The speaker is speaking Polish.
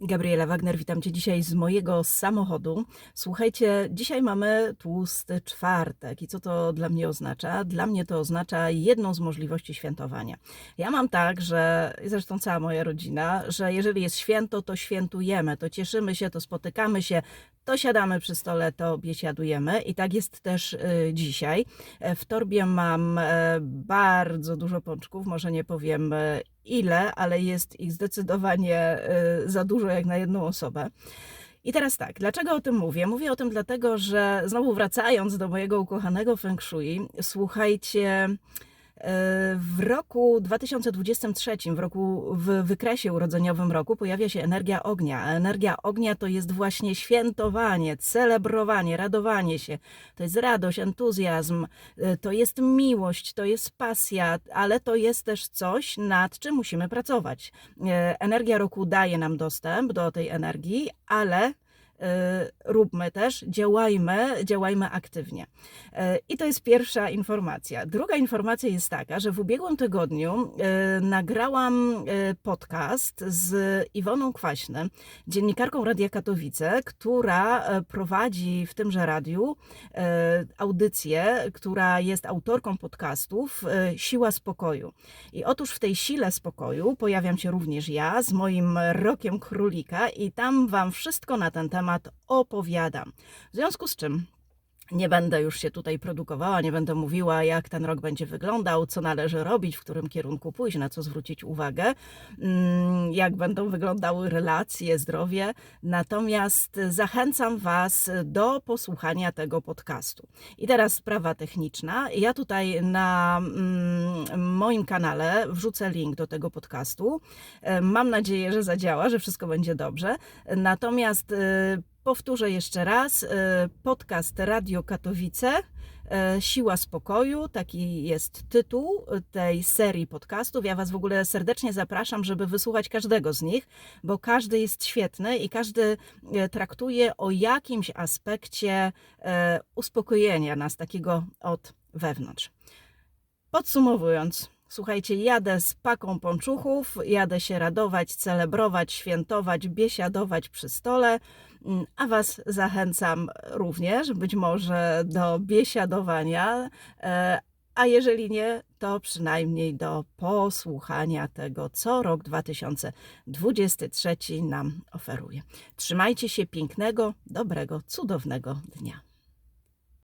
Gabriela Wagner, witam Cię dzisiaj z mojego samochodu. Słuchajcie, dzisiaj mamy tłusty czwartek i co to dla mnie oznacza? Dla mnie to oznacza jedną z możliwości świętowania. Ja mam tak, że zresztą cała moja rodzina, że jeżeli jest święto, to świętujemy, to cieszymy się, to spotykamy się, to siadamy przy stole, to biesiadujemy i tak jest też y, dzisiaj. E, W torbie mam e, bardzo dużo pączków, może nie powiem e, ile, ale jest ich zdecydowanie za dużo jak na jedną osobę. I teraz tak, dlaczego o tym mówię? Mówię o tym dlatego, że znowu wracając do mojego ukochanego Feng Shui, słuchajcie, w roku 2023, w roku w wykresie urodzeniowym roku pojawia się energia ognia. A energia ognia to jest właśnie świętowanie, celebrowanie, radowanie się. To jest radość, entuzjazm, y, to jest miłość, to jest pasja, ale to jest też coś, nad czym musimy pracować. Y, Energia roku daje nam dostęp do tej energii, ale róbmy też, działajmy, działajmy aktywnie. Y, I to jest pierwsza informacja. Druga informacja jest taka, że w ubiegłym tygodniu y, nagrałam y, podcast z Iwoną Kwaśny, dziennikarką Radia Katowice, która y, prowadzi w tymże radiu y, audycję, która jest autorką podcastów y, Siła Spokoju. I otóż w tej sile spokoju pojawiam się również ja z moim rokiem królika i tam wam wszystko na ten temat opowiadam. W związku z czym nie będę już się tutaj produkowała, nie będę mówiła, jak ten rok będzie wyglądał, co należy robić, w którym kierunku pójść, na co zwrócić uwagę, mm, jak będą wyglądały relacje, zdrowie. Natomiast zachęcam Was do posłuchania tego podcastu. I teraz sprawa techniczna. Ja tutaj na mm, moim kanale wrzucę link do tego podcastu. E, Mam nadzieję, że zadziała, że wszystko będzie dobrze. Natomiast e, powtórzę jeszcze raz, e, podcast Radio Katowice. e, Siła Spokoju, taki jest tytuł tej serii podcastów. Ja Was w ogóle serdecznie zapraszam, żeby wysłuchać każdego z nich, bo każdy jest świetny i każdy e, traktuje o jakimś aspekcie uspokojenia nas, takiego od wewnątrz. Podsumowując, słuchajcie, jadę z paką ponczuchów, jadę się radować, celebrować, świętować, biesiadować przy stole, a Was zachęcam również być może do biesiadowania, e, a jeżeli nie, to przynajmniej do posłuchania tego, co rok 2023 nam oferuje. Trzymajcie się pięknego, dobrego, cudownego dnia.